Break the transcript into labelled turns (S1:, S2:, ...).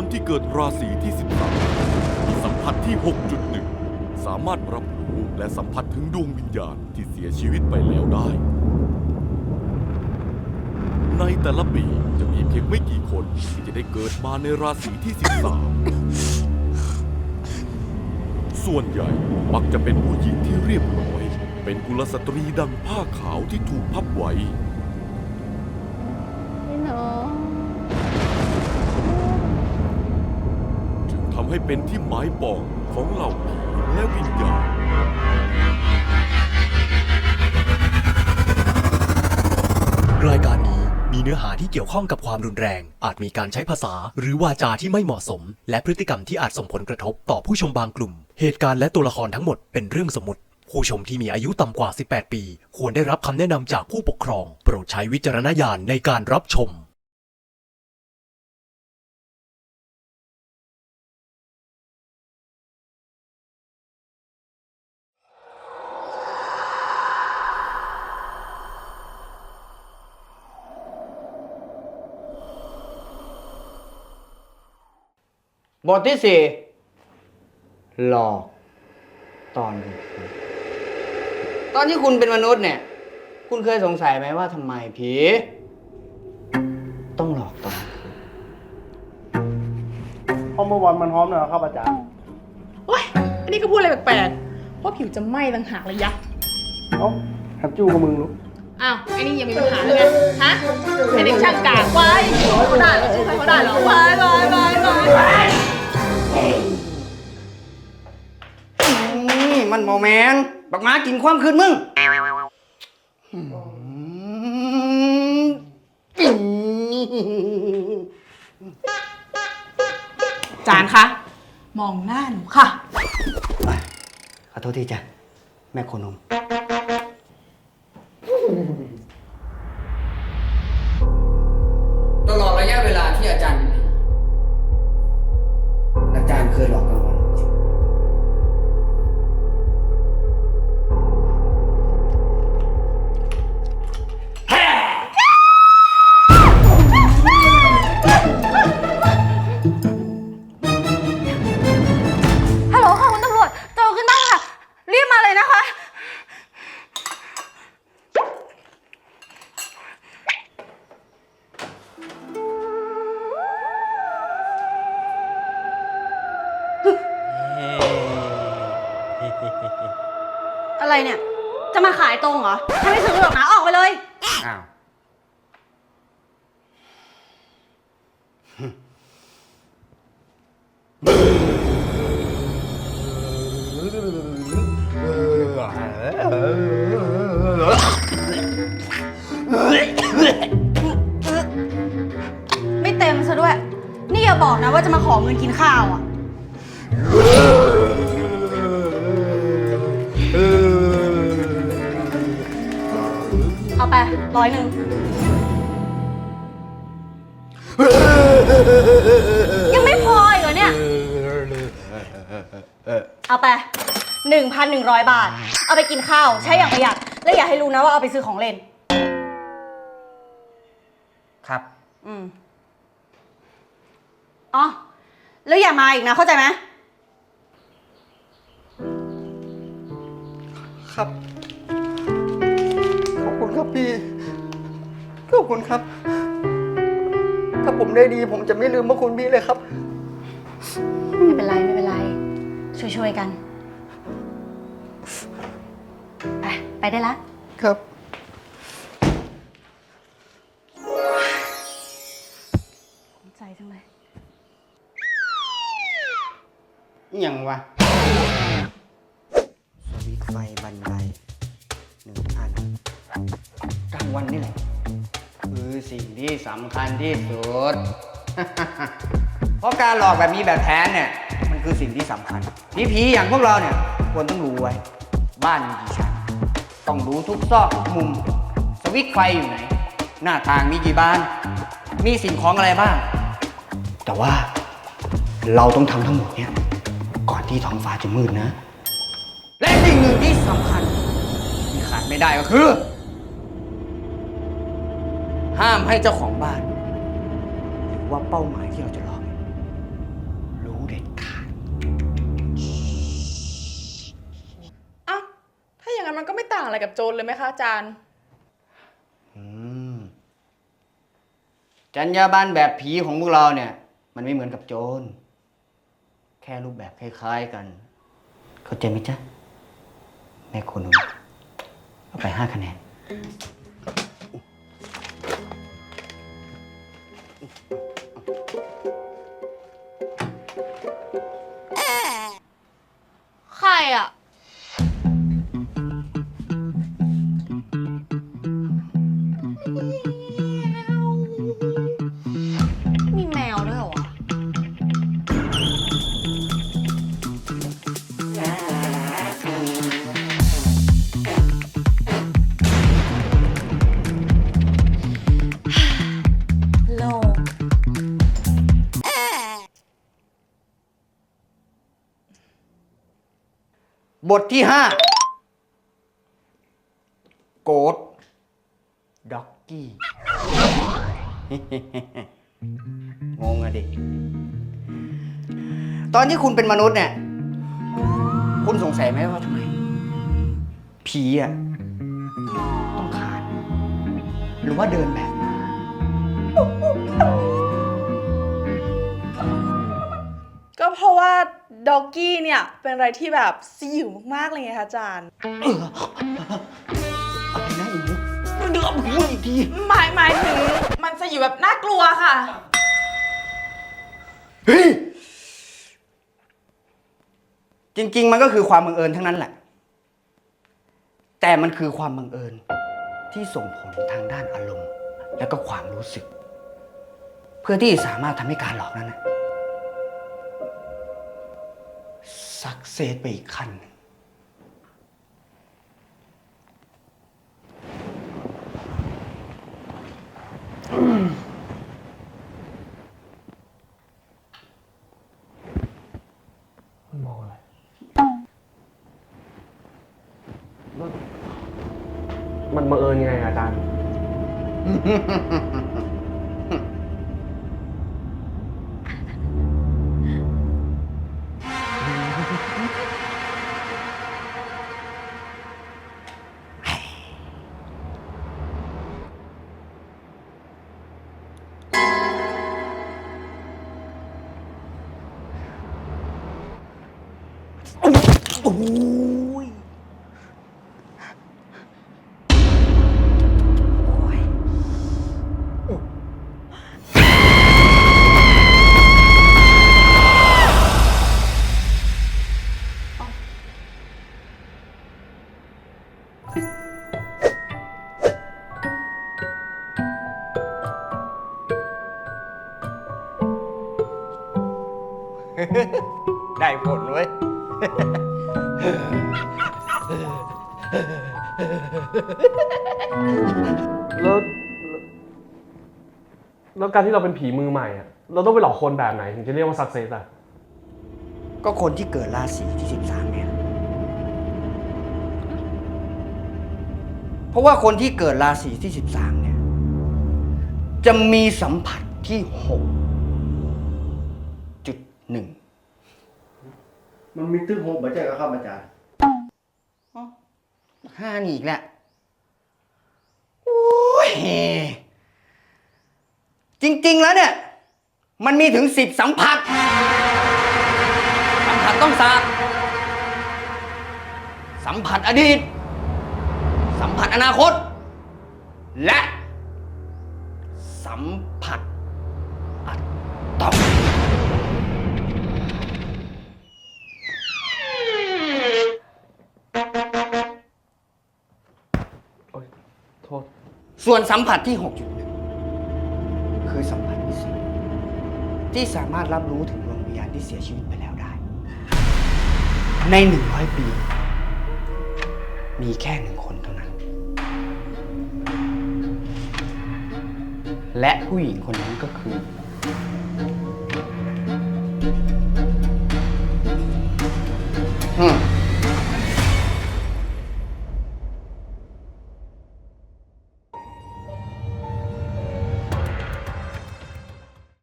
S1: คนที่เกิดราศีที่ 13 มีสัมผัสที่ 6.1 สามารถรับรู้และสัมผัสถึงดวงวิญญาณที่เสียชีวิตไปแล้วได้ ในแต่ละปีจะมีเพียงไม่กี่คนที่จะได้เกิดมาในราศีที่ 13 ส่วนใหญ่มักจะเป็นผู้หญิงที่เรียบร้อย เป็นกุลสตรีดังผ้าขาวที่ถูกพับไว้ ให้เป็นที่หมายปองของเหล่าผีและวิญญาณ
S2: รายการนี้มีเนื้อหาที่เกี่ยวข้องกับความรุนแรง อาจมีการใช้ภาษา หรือวาจาที่ไม่เหมาะสม และพฤติกรรมที่อาจส่งผลกระทบต่อผู้ชมบางกลุ่ม เหตุการณ์และตัวละครทั้งหมดเป็นเรื่องสมมติ ผู้ชมที่มีอายุต่ำกว่า 18 ปี ควรได้รับคำแนะนำจากผู้ปกครอง โปรดใช้วิจารณญาณในการรับชม
S3: บทที่สี่หลอกตอนกลางคืนตอนที่คุณเป็นมนุษย์เนี่ย คุณเคยสงสัยไหมว่าทำไมผี ต้องหลอกตอนกลางคืน
S4: เพราะเมื่อวันมันหอมนะครับอาจารย์
S5: โอ๊ยอันนี้ก็พูดอะไรแปลกๆ เพราะผิวจะไหม้ต่างหากเลยยะ
S4: เอ้าแฮมจู้กับมึงรู้
S5: อ้าว ไอ้นี่ยังมีปัญหาเลยไงฮะไอ้เด็กช่างกากไว้เขาได้เหรอใช่ไหมเขาได้เหรอไว้ไว้ไว้ไว้
S3: นี่มันโมแมนบักหมากินความคืนมึงอืมอืม
S5: จานคะ มองหน้าหนูค่ะ
S3: ขอโทษทีจ้ะ แม่โคนม อะ
S6: ไรเนี่ย จะมาขายตรงเหรอฉันไม่ซื้อหรอกนะออกไปเลย
S3: อ้าว
S6: ไม่เต็มซะด้วย นี่อย่าบอกนะว่าจะมาขอเงินกินข้าวอะ เร้อยหนึ่งยังไม่พออีกเหรอเนี่ย เอาไปหนึ่งพันหนึ่งร้อยบาท เอาไปกินข้าว ใช้อย่างประหยัด และอย่าให้รู้นะว่าเอาไปซื้อของเล่น
S3: ครับ
S6: อืมอ๋อ แล้วอย่ามาอีกนะ เข้าใจไหม
S4: ครับ ขอบคุณครับ ถ้าผมได้ดี ผมจะไม่ลืมพระคุณพี่เลยครับ
S6: ไม่เป็นไรไม่เป็นไร ช่วยๆกัน ไป ไปได้ละ
S4: ครับ
S6: ใจจังเลย
S3: อิหยังวะ สวิตช์ไฟบันไดหนึ่งอันกลางวันนี่แหละคือสิ่ง ที่สำคัญที่สุด เพราะการหลอกแบบมีแบบแผนเนี่ยมันคือสิ่งที่สำคัญผีๆอย่างพวกเราเนี่ยควรต้องรู้ไว้ บ้านมีกี่ชั้น ต้องรู้ทุกซอกทุกมุม สวิตช์ไฟอยู่ไหน หน้าต่างมีกี่บาน มีสิ่งของอะไรบ้าง แต่ว่าเราต้องทำทั้งหมดเนี่ยก่อนที่ท้องฟ้าจะมืดนะ และสิ่งหนึ่งที่สำคัญที่ขาดไม่ได้ก็คือ ห้ามให้เจ้าของบ้านหรือว่าเป้าหมายที่เราจะรอมรู้เด็ดขาด
S5: เอ้าถ้าอย่างนั้นมัน
S3: ก็ไม่ต่าง
S5: อะไรกับโจรเลยไหมคะอาจารย์
S3: จัรยาบรรณแบบผีของพวกเราเนี่ย มันไม่เหมือนกับโจร แค่รูปแบบคล้ายๆกัน เข้าใจไหมจ๊ะ แม่คุณหนูเอาไปห้าคะแนน
S6: ใบ
S3: ทที่ห้าโกดด็อกกี้งงอะดิ ตอนที่คุณเป็นมนุษย์เนี่ย คุณสงสัยไหมว่าทำไม ผีอะต้องขาน หรือว่าเดินแบบ
S5: ด็อกกี้เนี่ยเป็นอะไรที่แบบสยิวมากๆเลยไงคะอาจารย์
S3: อะไรนะอีกมันเดือดพูดอีกที
S5: หมายหมายถึงมันสยิวแบบน่ากลัวค่ะ
S3: เฮ้ยจริง ๆ มันก็คือความบังเอิญทั้งนั้นแหละ แต่มันคือความบังเอิญที่ส่งผลทางด้านอารมณ์ และก็ความรู้สึก เพื่อที่สามารถทำให้การหลอกนั้นนะ สักเซสไปอีกขั้นหนึ่ง
S7: มันมองอะไรแล้วมันบังเอิญยังไงอะอาจารย์
S3: ยได้ผลเว้ย
S7: แล้วแล้วการที่เราเป็นผีมือใหม่อะเราต้องไปหลอกคนแบบไหนถึงจะเรียกว่าสักเซสอะ
S3: ก็คนที่เกิดราศีที่ 13 เนี่ย เพราะว่าคนที่เกิดราศีที่ 13 เนี่ย จะมีสัมผัสที่6จุดหนึ่ง
S4: มันมีตึกหกมาแจ้งครับอาจารย์
S3: ห้านี่อีกแล้วโอ้ยจริง ๆ แล้วเนี่ย มันมีถึงสิบสัมผัส สัมผัสต้องสาบสัมผัสอดีต สัมผัสอนาคต และ สัมผัสอัตตอม
S7: โทษ
S3: ส่วนสัมผัสที่ 6.1 คือสัมผัสพิเศษที่สามารถรับรู้ถึงดวงวิญญาณที่เสียชีวิตไปแล้วได้ ใน 100 ปี มีแค่หนึ่งคนเท่านั้น และผู้หญิงคนนั้นก็คือ